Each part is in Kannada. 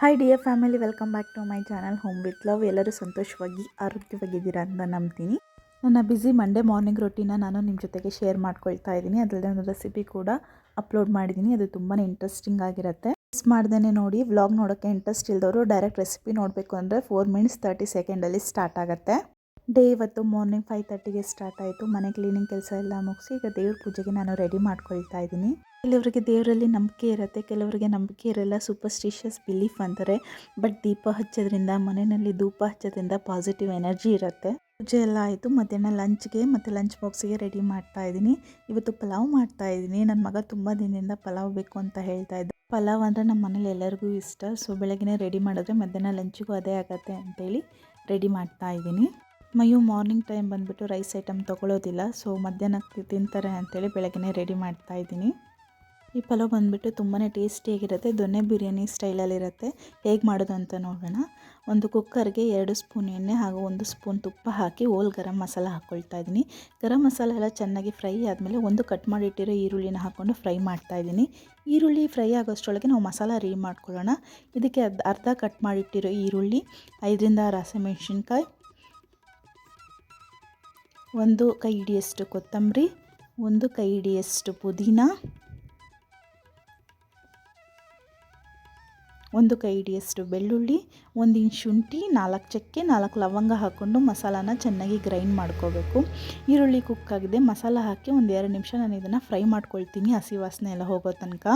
Hi dear family welcome back to my channel home with love ಎಲ್ಲರೂ ಸಂತೋಷವಾಗಿ, ಆರೋಗ್ಯವಾಗಿದ್ದೀರಾ ಅಂತ ನಂಬ್ತೀನಿ. ನನ್ನ ಬ್ಯುಸಿ ಮಂಡೇ ಮಾರ್ನಿಂಗ್ ರೊಟೀನ ನಾನು ನಿಮ್ಮ ಜೊತೆಗೆ ಶೇರ್ ಮಾಡ್ಕೊಳ್ತಾ ಇದ್ದೀನಿ. ಅದರಲ್ಲದೆ ಒಂದು ರೆಸಿಪಿ ಕೂಡ ಅಪ್ಲೋಡ್ ಮಾಡಿದ್ದೀನಿ. ಅದು ತುಂಬಾ ಇಂಟ್ರೆಸ್ಟಿಂಗ್ ಆಗಿರುತ್ತೆ. ಮಿಸ್ ಮಾಡ್ದೇ ನೋಡಿ ವ್ಲಾಗ್ ನೋಡೋಕ್ಕೆ ಇಂಟ್ರೆಸ್ಟ್ ಇಲ್ದವರು ಡೈರೆಕ್ಟ್ ರೆಸಿಪಿ ನೋಡಬೇಕು ಅಂದರೆ ಫೋರ್ ಮಿನಿಟ್ಸ್ ತರ್ಟಿ ಸೆಕೆಂಡಲ್ಲಿ ಸ್ಟಾರ್ಟ್ ಆಗುತ್ತೆ. ಡೇ ಇವತ್ತು ಮಾರ್ನಿಂಗ್ ಫೈವ್ ತರ್ಟಿಗೆ ಸ್ಟಾರ್ಟ್ ಆಯಿತು. ಮನೆ ಕ್ಲೀನಿಂಗ್ ಕೆಲಸ ಎಲ್ಲ ಮುಗಿಸಿ ಈಗ ದೇವ್ರ ಪೂಜೆಗೆ ನಾನು ರೆಡಿ ಮಾಡ್ಕೊಳ್ತಾ ಇದ್ದೀನಿ. ಕೆಲವರಿಗೆ ದೇವರಲ್ಲಿ ನಂಬಿಕೆ ಇರುತ್ತೆ, ಕೆಲವರಿಗೆ ನಂಬಿಕೆ ಇರಲ್ಲ ಸೂಪರ್ಸ್ಟಿಷಿಯಸ್ ಬಿಲೀಫ್ ಅಂತಾರೆ. ಬಟ್ ದೀಪ ಹಚ್ಚೋದ್ರಿಂದ, ಮನೆಯಲ್ಲಿ ಧೂಪ ಹಚ್ಚೋದ್ರಿಂದ ಪಾಸಿಟಿವ್ ಎನರ್ಜಿ ಇರುತ್ತೆ. ಪೂಜೆ ಎಲ್ಲ ಆಯಿತು, ಮಧ್ಯಾಹ್ನ ಲಂಚ್ಗೆ ಮತ್ತು ಲಂಚ್ ಬಾಕ್ಸಿಗೆ ರೆಡಿ ಮಾಡ್ತಾ ಇದ್ದೀನಿ. ಇವತ್ತು ಪಲಾವ್ ಮಾಡ್ತಾ ಇದ್ದೀನಿ. ನನ್ನ ಮಗ ತುಂಬ ದಿನದಿಂದ ಪಲಾವ್ ಬೇಕು ಅಂತ ಹೇಳ್ತಾ ಇದ್ದ. ಪಲಾವ್ ಅಂದರೆ ನಮ್ಮ ಮನೇಲಿ ಎಲ್ಲರಿಗೂ ಇಷ್ಟ. ಸೊ ಬೆಳಗ್ಗೆ ರೆಡಿ ಮಾಡಿದ್ರೆ ಮಧ್ಯಾಹ್ನ ಲಂಚಿಗೂ ಅದೇ ಆಗುತ್ತೆ ಅಂತೇಳಿ ರೆಡಿ ಮಾಡ್ತಾ ಇದ್ದೀನಿ. ಮಯು ಮಾರ್ನಿಂಗ್ ಟೈಮ್ ಬಂದುಬಿಟ್ಟು ರೈಸ್ ಐಟಮ್ ತೊಗೊಳೋದಿಲ್ಲ. ಸೊ ಮಧ್ಯಾಹ್ನಕ್ಕೆ ತಿಂತಾರೆ ಅಂತೇಳಿ ಬೆಳಗ್ಗೆ ರೆಡಿ ಮಾಡ್ತಾ ಇದ್ದೀನಿ. ಈ ಪಲಾವ್ ಬಂದುಬಿಟ್ಟು ತುಂಬಾ ಟೇಸ್ಟಿಯಾಗಿರುತ್ತೆ ದೊನ್ನೆ ಬಿರಿಯಾನಿ ಸ್ಟೈಲಲ್ಲಿರುತ್ತೆ ಹೇಗೆ ಮಾಡೋದು ಅಂತ ನೋಡೋಣ. ಒಂದು ಕುಕ್ಕರ್ಗೆ ಎರಡು ಸ್ಪೂನ್ ಎಣ್ಣೆ ಹಾಗೂ ಒಂದು ಸ್ಪೂನ್ ತುಪ್ಪ ಹಾಕಿ ಓಲ್ ಗರಂ ಮಸಾಲ ಹಾಕ್ಕೊಳ್ತಾ ಇದ್ದೀನಿ. ಗರಂ ಮಸಾಲ ಎಲ್ಲ ಚೆನ್ನಾಗಿ ಫ್ರೈ ಆದಮೇಲೆ ಒಂದು ಕಟ್ ಮಾಡಿಟ್ಟಿರೋ ಈರುಳ್ಳಿನ ಹಾಕ್ಕೊಂಡು ಫ್ರೈ ಮಾಡ್ತಾ ಇದ್ದೀನಿ. ಈರುಳ್ಳಿ ಫ್ರೈ ಆಗೋಷ್ಟರೊಳಗೆ ನಾವು ಮಸಾಲ ರೆಡಿ ಮಾಡ್ಕೊಳ್ಳೋಣ. ಇದಕ್ಕೆ ಅರ್ಧ ಕಟ್ ಮಾಡಿಟ್ಟಿರೋ ಈರುಳ್ಳಿ, ಐದರಿಂದ ಆರು ಹಸಿಮೆಣ್ಸಿನ್ಕಾಯಿ ಒಂದು ಕೈ ಹಿಡಿಯಷ್ಟು ಕೊತ್ತಂಬರಿ, ಒಂದು ಕೈ ಹಿಡಿಯಷ್ಟು ಪುದೀನ, ಒಂದು ಕೈ ಹಿಡಿಯಷ್ಟು ಬೆಳ್ಳುಳ್ಳಿ, ಒಂದು ಇಂಚ್ ಶುಂಠಿ, ನಾಲ್ಕು ಚಕ್ಕೆ, ನಾಲ್ಕು ಲವಂಗ ಹಾಕ್ಕೊಂಡು ಮಸಾಲಾನ ಚೆನ್ನಾಗಿ ಗ್ರೈಂಡ್ ಮಾಡ್ಕೋಬೇಕು. ಈರುಳ್ಳಿ ಕುಕ್ ಆಗಿದೆ, ಮಸಾಲ ಹಾಕಿ ಒಂದು ಎರಡು ನಿಮಿಷ ನಾನು ಇದನ್ನು ಫ್ರೈ ಮಾಡ್ಕೊಳ್ತೀನಿ, ಹಸಿ ವಾಸನೆ ಎಲ್ಲ ಹೋಗೋ ತನಕ.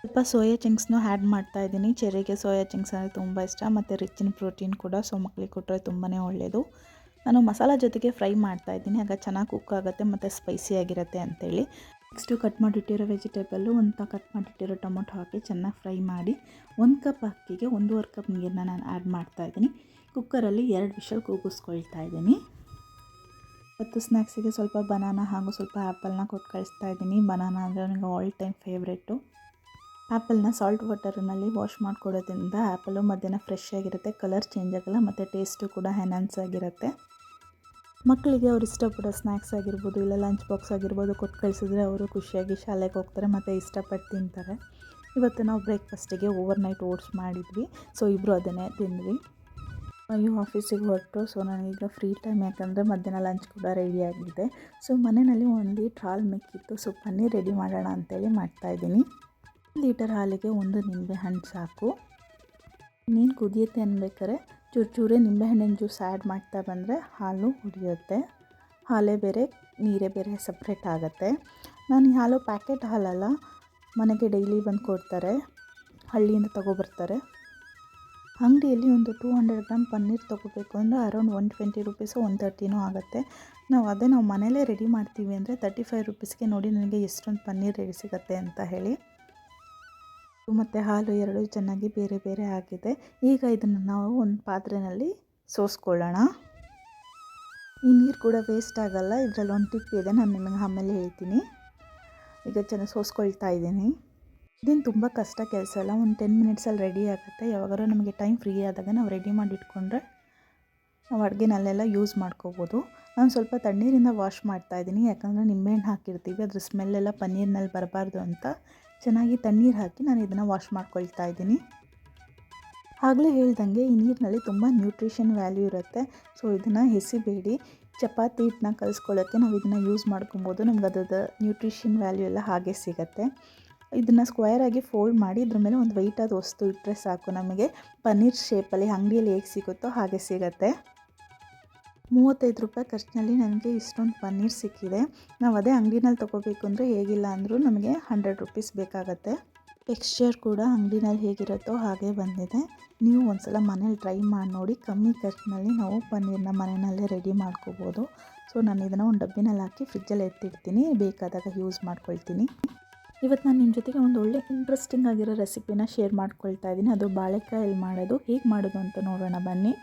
ಸ್ವಲ್ಪ ಸೋಯಾ ಚಿಂಗ್ಸ್ನೂ ಆ್ಯಡ್ ಮಾಡ್ತಾ ಇದ್ದೀನಿ ಚೆರಿಗೆ ಸೋಯಾ ಚಿಂಗ್ಸ್ ಅಂದರೆ ತುಂಬ ಇಷ್ಟ, ಮತ್ತು ಇನ್ ಪ್ರೋಟೀನ್ ಕೂಡ ಸೊ ಮಕ್ಕಳಿಗೆ ಕೊಟ್ಟರೆ ತುಂಬಾ ಒಳ್ಳೆಯದು ನಾನು ಮಸಾಲ ಜೊತೆಗೆ ಫ್ರೈ ಮಾಡ್ತಾ ಇದ್ದೀನಿ. ಆಗ ಚೆನ್ನಾಗಿ ಕುಕ್ ಆಗುತ್ತೆ ಮತ್ತು ಸ್ಪೈಸಿ ಆಗಿರುತ್ತೆ ಅಂತೇಳಿ. ನೆಕ್ಸ್ಟು ಕಟ್ ಮಾಡಿಟ್ಟಿರೋ ವೆಜಿಟೇಬಲ್ಲು ಒಂದು ಕಟ್ ಮಾಡಿಟ್ಟಿರೋ ಟೊಮೊಟೊ ಹಾಕಿ ಚೆನ್ನಾಗಿ ಫ್ರೈ ಮಾಡಿ ಒಂದು ಕಪ್ ಅಕ್ಕಿಗೆ ಒಂದೂವರೆ ಕಪ್ ನೀರನ್ನ ನಾನು ಆ್ಯಡ್ ಮಾಡ್ತಾ ಇದ್ದೀನಿ. ಕುಕ್ಕರಲ್ಲಿ ಎರಡು ವಿಷಲ್ ಕೂಗಿಸ್ಕೊಳ್ತಾ ಇದ್ದೀನಿ. ಮತ್ತು ಸ್ನ್ಯಾಕ್ಸಿಗೆ ಸ್ವಲ್ಪ ಬನಾನ ಹಾಗೂ ಸ್ವಲ್ಪ ಆ್ಯಪಲ್ನ ಕೊಟ್ಟು ಕಳಿಸ್ತಾ ಇದ್ದೀನಿ. ಬನಾನ ಅಂದರೆ ನನಗೆ ಆಲ್ ಟೈಮ್ ಫೇವ್ರೇಟು ಆ್ಯಪಲ್ನ ಸಾಲ್ಟ್ ವಾಟರ್ನಲ್ಲಿ ವಾಶ್ ಮಾಡಿಕೊಡೋದ್ರಿಂದ ಆ್ಯಪಲ್ಲು ಮಧ್ಯಾಹ್ನ ಫ್ರೆಶ್ ಆಗಿರುತ್ತೆ. ಕಲರ್ ಚೇಂಜ್ ಆಗಲ್ಲ, ಮತ್ತು ಟೇಸ್ಟು ಕೂಡ ಎನ್ಹಾನ್ಸ್ ಆಗಿರುತ್ತೆ. ಮಕ್ಕಳಿಗೆ ಅವ್ರು ಇಷ್ಟಪಡೋ ಸ್ನ್ಯಾಕ್ಸ್ ಆಗಿರ್ಬೋದು ಇಲ್ಲ ಲಂಚ್ ಬಾಕ್ಸ್ ಆಗಿರ್ಬೋದು ಕೊಟ್ಟು ಕಳಿಸಿದ್ರೆ ಅವರು ಖುಷಿಯಾಗಿ ಶಾಲೆಗೆ ಹೋಗ್ತಾರೆ ಮತ್ತು ಇಷ್ಟಪಟ್ಟು ತಿಂತಾರೆ. ಇವತ್ತು ನಾವು ಬ್ರೇಕ್ಫಾಸ್ಟಿಗೆ ಓವರ್ ನೈಟ್ ಓಟ್ಸ್ ಮಾಡಿದ್ವಿ. ಸೊ ಇಬ್ಬರು ಅದನ್ನೇ ತಿಂದ್ವಿ. ಅಯ್ಯೋ, ಆಫೀಸಿಗೆ ಹೊರಟು. ಸೊ, ನನಗೀಗ ಫ್ರೀ ಟೈಮ್ ಯಾಕಂದರೆ ಮಧ್ಯಾಹ್ನ ಲಂಚ್ ಕೂಡ ರೆಡಿಯಾಗಿದೆ ಸೊ, ಮನೆಯಲ್ಲಿ ಒಂದು ಲೀಟ್ರ್ ಹಾಲು ಮಿಕ್ಕಿತ್ತು. ಸೊ, ಪನ್ನೀರ್ ರೆಡಿ ಮಾಡೋಣ ಅಂತೇಳಿ ಮಾಡ್ತಾಯಿದ್ದೀನಿ ಲೀಟರ್ ಹಾಲಿಗೆ ಒಂದು ನಿಂಬೆ ಹಣ್ಣು ಸಾಕು. ನೀನು ಕುದಿಯುತ್ತೆ ಅನ್ಬೇಕಾರೆ ಚೂರು ನಿಂಬೆಹಣ್ಣಿನ ಜ್ಯೂಸ್ ಆ್ಯಡ್ ಮಾಡ್ತಾ ಬಂದರೆ ಹಾಲು ಉರಿಯುತ್ತೆ. ಹಾಲೇ ಬೇರೆ, ನೀರೇ ಬೇರೆ ಸಪ್ರೇಟ್ ಆಗುತ್ತೆ. ನಾನು ಹಾಲು ಪ್ಯಾಕೆಟ್ ಹಾಲಲ್ಲ, ಮನೆಗೆ ಡೈಲಿ ಬಂದು ಕೊಡ್ತಾರೆ. ಹಳ್ಳಿಯಿಂದ ತೊಗೊಬರ್ತಾರೆ. ಅಂಗಡಿಯಲ್ಲಿ ಒಂದು ಟೂ ಹಂಡ್ರೆಡ್ ಗ್ರಾಮ್ ಪನ್ನೀರ್ ತೊಗೋಬೇಕು ಅಂದರೆ around one twenty rupees one ತರ್ಟಿನೂ ಆಗುತ್ತೆ. ನಾವು ಅದೇ ನಾವು ಮನೇಲೇ ರೆಡಿ ಮಾಡ್ತೀವಿ ಅಂದರೆ ತರ್ಟಿ ಫೈವ್ ರುಪೀಸ್ಗೆ ನೋಡಿ ನನಗೆ ಎಷ್ಟೊಂದು ಪನ್ನೀರ್ ರೆಡಿ ಸಿಗುತ್ತೆ ಅಂತ ಹೇಳಿ. ಮತ್ತು ಹಾಲು ಎರಡು ಚೆನ್ನಾಗಿ ಬೇರೆ ಬೇರೆ ಆಗಿದೆ. ಈಗ ಇದನ್ನು ನಾವು ಒಂದು ಪಾತ್ರೆಯಲ್ಲಿ ಸೋಸ್ಕೊಳ್ಳೋಣ. ಈ ನೀರು ಕೂಡ ವೇಸ್ಟ್ ಆಗಲ್ಲ, ಇದರಲ್ಲಿ ಒಂದು ಟಿಪ್ ಇದೆ, ನಾನು ನಿಮಗೆ ಆಮೇಲೆ ಹೇಳ್ತೀನಿ. ಈಗ ಚೆನ್ನಾಗಿ ಸೋಸ್ಕೊಳ್ತಾ ಇದ್ದೀನಿ. ಇದೇನು ತುಂಬ ಕಷ್ಟ ಕೆಲಸ ಅಲ್ಲ, ಒಂದು ಟೆನ್ ಮಿನಿಟ್ಸಲ್ಲಿ ರೆಡಿ ಆಗುತ್ತೆ. ಯಾವಾಗಾದ್ರೂ ನಮಗೆ ಟೈಮ್ ಫ್ರೀ ಆದಾಗ ನಾವು ರೆಡಿ ಮಾಡಿ ಇಟ್ಕೊಂಡ್ರೆ ನಾವು ಅಡುಗೆನಲ್ಲೆಲ್ಲ ಯೂಸ್ ಮಾಡ್ಕೋಬೋದು. ನಾನು ಸ್ವಲ್ಪ ತಣ್ಣೀರಿಂದ ವಾಶ್ ಮಾಡ್ತಾ ಇದ್ದೀನಿ, ಯಾಕಂದರೆ ನಿಂಬೆಹಣ್ಣು ಹಾಕಿರ್ತೀವಿ, ಅದ್ರ ಸ್ಮೆಲ್ಲೆಲ್ಲ ಪನ್ನೀರ್ನಲ್ಲಿ ಬರಬಾರ್ದು ಅಂತ. ಚೆನ್ನಾಗಿ ತಣ್ಣೀರು ಹಾಕಿ ನಾನು ಇದನ್ನು ವಾಶ್ ಮಾಡ್ಕೊಳ್ತಾ ಇದ್ದೀನಿ. ಆಗಲೇ ಹೇಳ್ದಂಗೆ ಈ ನೀರಿನಲ್ಲಿ ತುಂಬ ನ್ಯೂಟ್ರಿಷನ್ ವ್ಯಾಲ್ಯೂ ಇರುತ್ತೆ. ಸೊ ಇದನ್ನು ಎಸಿಬೇಡಿ. ಚಪಾತಿ ಹಿಟ್ಟನ್ನ ಕಲಿಸ್ಕೊಳ್ಳೋಕ್ಕೆ ನಾವು ಇದನ್ನು ಯೂಸ್ ಮಾಡ್ಕೊಬೋದು. ನಮ್ಗೆ ಅದ್ರದ್ದು ನ್ಯೂಟ್ರಿಷನ್ ವ್ಯಾಲ್ಯೂ ಎಲ್ಲ ಹಾಗೆ ಸಿಗುತ್ತೆ. ಇದನ್ನು ಸ್ಕ್ವಯರಾಗಿ ಫೋಲ್ಡ್ ಮಾಡಿ ಇದ್ರ ಮೇಲೆ ಒಂದು ವೈಟಾದ ವಸ್ತು ಇಟ್ಟರೆ ಸಾಕು ನಮಗೆ. ಪನ್ನೀರ್ ಶೇಪಲ್ಲಿ ಅಂಗಡಿಯಲ್ಲಿ ಹೇಗೆ ಸಿಗುತ್ತೋ ಹಾಗೆ ಸಿಗುತ್ತೆ. ಮೂವತ್ತೈದು ರೂಪಾಯಿ ಖರ್ಚಿನಲ್ಲಿ ನನಗೆ ಇಷ್ಟೊಂದು ಪನ್ನೀರ್ ಸಿಕ್ಕಿದೆ. ನಾವು ಅದೇ ಅಂಗಡಿನಲ್ಲಿ ತೊಗೋಬೇಕು ಅಂದರೆ ಹೇಗಿಲ್ಲ ಅಂದರೂ ನಮಗೆ ಹಂಡ್ರೆಡ್ ರುಪೀಸ್ ಬೇಕಾಗತ್ತೆ. ಟೆಕ್ಸ್ಚರ್ ಕೂಡ ಅಂಗಡಿನಲ್ಲಿ ಹೇಗಿರುತ್ತೋ ಹಾಗೆ ಬಂದಿದೆ. ನೀವು ಒಂದ್ಸಲ ಮನೇಲಿ ಟ್ರೈ ಮಾಡಿ ನೋಡಿ. ಕಮ್ಮಿ ಖರ್ಚಿನಲ್ಲಿ ನಾವು ಪನ್ನೀರ್ನ ಮನೆಯಲ್ಲೇ ರೆಡಿ ಮಾಡ್ಕೋಬೋದು. ಸೊ, ನಾನು ಇದನ್ನು ಒಂದು ಡಬ್ಬಿನಲ್ಲಿ ಹಾಕಿ ಫ್ರಿಜ್ಜಲ್ಲಿ ಎತ್ತಿಡ್ತೀನಿ. ಬೇಕಾದಾಗ ಯೂಸ್ ಮಾಡ್ಕೊಳ್ತೀನಿ. ಇವತ್ತು ನಾನು ನಿಮ್ಮ ಜೊತೆಗೆ ಒಂದು ಒಳ್ಳೆ ಇಂಟ್ರೆಸ್ಟಿಂಗ್ ಆಗಿರೋ ರೆಸಿಪಿನ ಶೇರ್ ಮಾಡ್ಕೊಳ್ತಾ ಇದ್ದೀನಿ. ಅದು ಬಾಳೆಕಾಯಲ್ಲಿ ಮಾಡೋದು. ಹೇಗೆ ಮಾಡೋದು ಅಂತ ನೋಡೋಣ ಬನ್ನಿ.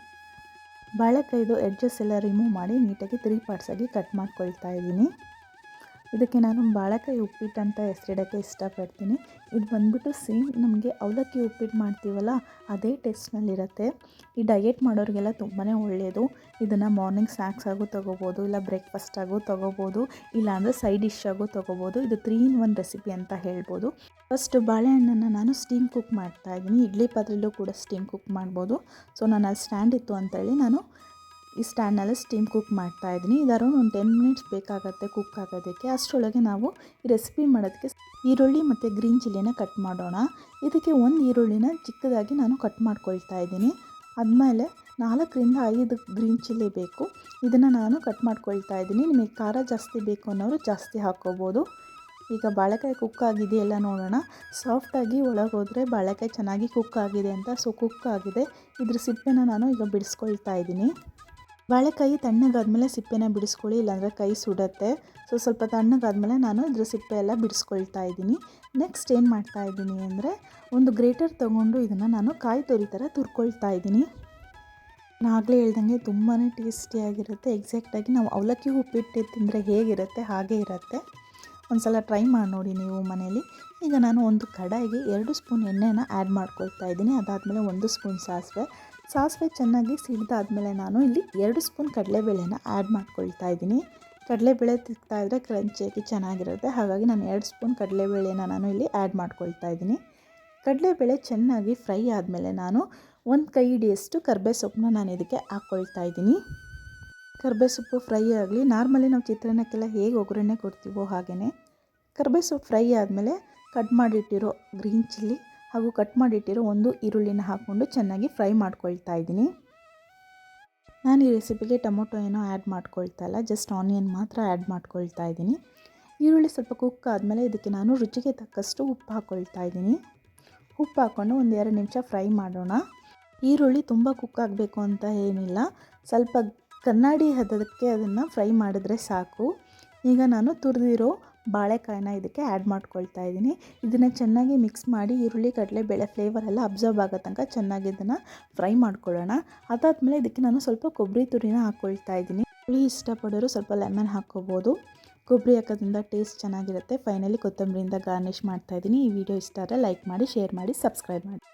ಬಾಳೆಕಾಯ್ದು ಎಡ್ಜಸ್ ಎಲ್ಲ ರಿಮೂವ್ ಮಾಡಿ ನೀಟಾಗಿ ತ್ರೀ ಪಾರ್ಟ್ಸಾಗಿ ಕಟ್ ಮಾಡ್ಕೊಳ್ತಾ ಇದ್ದೀನಿ. ಇದಕ್ಕೆ ನಾನು ಬಾಳೆಕಾಯಿ ಉಪ್ಪಿಟ್ಟು ಅಂತ ಹೆಸರಿಡೋಕ್ಕೆ ಇಷ್ಟಪಡ್ತೀನಿ. ಇದು ಬಂದ್ಬಿಟ್ಟು ಸೇಮ್ ನಮಗೆ ಅವಲಕ್ಕಿ ಉಪ್ಪಿಟ್ಟು ಮಾಡ್ತೀವಲ್ಲ, ಅದೇ ಟೇಸ್ಟ್ನಲ್ಲಿರುತ್ತೆ. ಈ ಡಯೆಟ್ ಮಾಡೋರಿಗೆಲ್ಲ ತುಂಬಾ ಒಳ್ಳೆಯದು ಇದನ್ನು ಮಾರ್ನಿಂಗ್ ಸ್ನ್ಯಾಕ್ಸ್ ಆಗು ತೊಗೋಬೋದು, ಇಲ್ಲ ಬ್ರೇಕ್ಫಾಸ್ಟ್ ಆಗು ತೊಗೋಬೋದು ಇಲ್ಲಾಂದರೆ ಸೈಡ್ ಡಿಶ್ ಆಗು ತೊಗೋಬೋದು. ಇದು ತ್ರೀ ಇನ್ ಒನ್ ರೆಸಿಪಿ ಅಂತ ಹೇಳ್ಬೋದು. ಫಸ್ಟ್ ಬಾಳೆಹಣ್ಣನ್ನು ನಾನು ಸ್ಟೀಮ್ ಕುಕ್ ಮಾಡ್ತಾಯಿದ್ದೀನಿ ಇಡ್ಲಿ ಪಾತ್ರೆಯಲ್ಲೂ ಕೂಡ ಸ್ಟೀಮ್ ಕುಕ್ ಮಾಡ್ಬೋದು. ಸೊ ನಾನು ಅಲ್ಲಿ ಸ್ಟ್ಯಾಂಡ್ ಇತ್ತು ಅಂತೇಳಿ ನಾನು ಈ ಸ್ಟ್ಯಾಂಡ್ನಲ್ಲಿ ಸ್ಟೀಮ್ ಕುಕ್ ಮಾಡ್ತಾ ಇದ್ದೀನಿ. ಇದರೌಂಡ್ ಒಂದು ಟೆನ್ ಮಿನಿಟ್ಸ್ ಬೇಕಾಗುತ್ತೆ ಕುಕ್ ಆಗೋದಕ್ಕೆ. ಅಷ್ಟರೊಳಗೆ ನಾವು ಈ ರೆಸಿಪಿ ಮಾಡೋದಕ್ಕೆ ಈರುಳ್ಳಿ ಮತ್ತು ಗ್ರೀನ್ ಚಿಲ್ಲಿನ ಕಟ್ ಮಾಡೋಣ. ಇದಕ್ಕೆ ಒಂದು ಈರುಳ್ಳಿನ ಚಿಕ್ಕದಾಗಿ ನಾನು ಕಟ್ ಮಾಡ್ಕೊಳ್ತಾ ಇದ್ದೀನಿ. ಆದಮೇಲೆ ನಾಲ್ಕರಿಂದ ಐದು ಗ್ರೀನ್ ಚಿಲ್ಲಿ ಬೇಕು. ಇದನ್ನು ನಾನು ಕಟ್ ಮಾಡ್ಕೊಳ್ತಾ ಇದ್ದೀನಿ. ನಿಮಗೆ ಖಾರ ಜಾಸ್ತಿ ಬೇಕು ಅನ್ನೋರು ಜಾಸ್ತಿ ಹಾಕ್ಕೋಬೋದು ಈಗ ಬಾಳೆಕಾಯಿ ಕುಕ್ ಆಗಿದೆಯಲ್ಲ ನೋಡೋಣ. ಸಾಫ್ಟಾಗಿ ಒಳಗೆ ಹೋದರೆ ಬಾಳೆಕಾಯಿ ಚೆನ್ನಾಗಿ ಕುಕ್ ಆಗಿದೆ ಅಂತ. ಸೊ ಕುಕ್ ಆಗಿದೆ. ಇದ್ರ ಸಿಪ್ಪೆನ ನಾನು ಈಗ ಬಿಡಿಸ್ಕೊಳ್ತಾ ಇದ್ದೀನಿ. ಬಾಳೆಕಾಯಿ ತಣ್ಣಗಾದ್ಮೇಲೆ ಸಿಪ್ಪೆನ ಬಿಡಿಸ್ಕೊಳ್ಳಿ, ಇಲ್ಲಾಂದರೆ ಕೈ ಸುಡತ್ತೆ. ಸೊ ಸ್ವಲ್ಪ ತಣ್ಣಗಾದ್ಮೇಲೆ ನಾನು ಇದ್ರ ಸಿಪ್ಪೆ ಎಲ್ಲ ಬಿಡಿಸ್ಕೊಳ್ತಾ ಇದ್ದೀನಿ. ನೆಕ್ಸ್ಟ್ ಏನು ಮಾಡ್ತಾ ಇದ್ದೀನಿ ಅಂದರೆ, ಒಂದು ಗ್ರೇಟರ್ ತೊಗೊಂಡು ಇದನ್ನು ನಾನು ಕಾಯಿ ತೊರಿ ಥರ ತುರ್ಕೊಳ್ತಾ ಇದ್ದೀನಿ. ನಾನು ಆಗಲೇ ಹೇಳ್ದಂಗೆ ತುಂಬಾ ಟೇಸ್ಟಿಯಾಗಿರುತ್ತೆ ಎಕ್ಸಾಕ್ಟಾಗಿ ನಾವು ಅವಲಕ್ಕಿ ಉಪ್ಪಿಟ್ಟು ತಿಂದರೆ ಹೇಗಿರುತ್ತೆ, ಹಾಗೆ ಇರುತ್ತೆ. ಒಂದು ಸಲ ಟ್ರೈ ಮಾಡಿ ನೋಡಿ ನೀವು ಮನೇಲಿ. ಈಗ ನಾನು ಒಂದು ಕಡಾಯಿಗೆ ಎರಡು ಸ್ಪೂನ್ ಎಣ್ಣೆನ ಆ್ಯಡ್ ಮಾಡ್ಕೊಳ್ತಾ ಇದ್ದೀನಿ. ಅದಾದಮೇಲೆ ಒಂದು ಸ್ಪೂನ್ ಸಾಸಿವೆ. ಸಾಸಿವೆ ಚೆನ್ನಾಗಿ ಸಿಡ್ದಾದ್ಮೇಲೆ ನಾನು ಇಲ್ಲಿ ಎರಡು ಸ್ಪೂನ್ ಕಡಲೆಬೇಳೆನ ಆ್ಯಡ್ ಮಾಡ್ಕೊಳ್ತಾ ಇದ್ದೀನಿ. ಕಡಲೆಬೇಳೆ ತಿಕ್ತಾ ಇದ್ದರೆ ಕ್ರಂಚಿಯಾಗಿ ಚೆನ್ನಾಗಿರುತ್ತೆ. ಹಾಗಾಗಿ ನಾನು ಎರಡು ಸ್ಪೂನ್ ಕಡಲೆಬೇಳೆನ ನಾನು ಇಲ್ಲಿ ಆ್ಯಡ್ ಮಾಡ್ಕೊಳ್ತಾ ಇದ್ದೀನಿ. ಕಡಲೆಬೇಳೆ ಚೆನ್ನಾಗಿ ಫ್ರೈ ಆದಮೇಲೆ ನಾನು ಒಂದು ಕೈ ಹಿಡಿಯಷ್ಟು ಕರ್ಬೇ ಸೊಪ್ಪನ್ನ ನಾನು ಇದಕ್ಕೆ ಹಾಕ್ಕೊಳ್ತಾ ಇದ್ದೀನಿ. ಕರ್ಬೇ ಸೊಪ್ಪು ಫ್ರೈ ಆಗಲಿ, ನಾರ್ಮಲಿ ನಾವು ಚಿತ್ರಾನ್ನಕ್ಕೆಲ್ಲ ಹೇಗೆ ಒಗ್ಗರಣೆ ಕೊಡ್ತೀವೋ ಹಾಗೆಯೇ ಕರ್ಬೇ ಸೊಪ್ಪು ಫ್ರೈ ಆದಮೇಲೆ ಕಟ್ ಮಾಡಿಟ್ಟಿರೋ ಗ್ರೀನ್ ಚಿಲ್ಲಿ ಹಾಗೂ ಕಟ್ ಮಾಡಿಟ್ಟಿರೋ ಒಂದು ಈರುಳ್ಳಿನ ಹಾಕ್ಕೊಂಡು ಚೆನ್ನಾಗಿ ಫ್ರೈ ಮಾಡ್ಕೊಳ್ತಾ ಇದ್ದೀನಿ. ನಾನು ಈ ರೆಸಿಪಿಗೆ ಟೊಮೊಟೊ ಏನೋ ಆ್ಯಡ್ ಮಾಡ್ಕೊಳ್ತಾ ಇಲ್ಲ, ಜಸ್ಟ್ ಆನಿಯನ್ ಮಾತ್ರ ಆ್ಯಡ್ ಮಾಡ್ಕೊಳ್ತಾ ಇದ್ದೀನಿ. ಈರುಳ್ಳಿ ಸ್ವಲ್ಪ ಕುಕ್ ಆದಮೇಲೆ ಇದಕ್ಕೆ ನಾನು ರುಚಿಗೆ ತಕ್ಕಷ್ಟು ಉಪ್ಪು ಹಾಕ್ಕೊಳ್ತಾ ಇದ್ದೀನಿ. ಉಪ್ಪು ಹಾಕ್ಕೊಂಡು ಒಂದು ಎರಡು ನಿಮಿಷ ಫ್ರೈ ಮಾಡೋಣ. ಈರುಳ್ಳಿ ತುಂಬ ಕುಕ್ ಆಗಬೇಕು ಅಂತ ಏನಿಲ್ಲ, ಸ್ವಲ್ಪ ಕನ್ನಡಿ ಹದಕ್ಕೆ ಅದನ್ನು ಫ್ರೈ ಮಾಡಿದ್ರೆ ಸಾಕು. ಈಗ ನಾನು ತುರಿದಿರೋ ಬಾಳೆಕಾಯಿನ ಇದಕ್ಕೆ ಆ್ಯಡ್ ಮಾಡ್ಕೊಳ್ತಾ ಇದ್ದೀನಿ. ಇದನ್ನು ಚೆನ್ನಾಗಿ ಮಿಕ್ಸ್ ಮಾಡಿ ಈರುಳ್ಳಿ, ಕಡಲೆ ಬೆಳೆ ಫ್ಲೇವರ್ ಎಲ್ಲ ಅಬ್ಸರ್ವ್ ಆಗೋ ತನಕ ಚೆನ್ನಾಗಿ ಇದನ್ನು ಫ್ರೈ ಮಾಡ್ಕೊಳ್ಳೋಣ. ಅದಾದಮೇಲೆ ಇದಕ್ಕೆ ನಾನು ಸ್ವಲ್ಪ ಕೊಬ್ಬರಿ ತುರಿನ ಹಾಕ್ಕೊಳ್ತಾ ಇದ್ದೀನಿ. ಹುಳಿ ಇಷ್ಟಪಡೋರು ಸ್ವಲ್ಪ ಲೆಮನ್ ಹಾಕ್ಕೋಬೋದು. ಕೊಬ್ಬರಿ ಹಾಕೋದ್ರಿಂದ ಟೇಸ್ಟ್ ಚೆನ್ನಾಗಿರುತ್ತೆ. ಫೈನಲಿ ಕೊತ್ತಂಬರಿಯಿಂದ ಗಾರ್ನಿಷ್ ಮಾಡ್ತಾಯಿದ್ದೀನಿ ಈ ವಿಡಿಯೋ ಇಷ್ಟ ಆದರೆ ಲೈಕ್ ಮಾಡಿ ಶೇರ್ ಮಾಡಿ ಸಬ್ಸ್ಕ್ರೈಬ್ ಮಾಡಿ.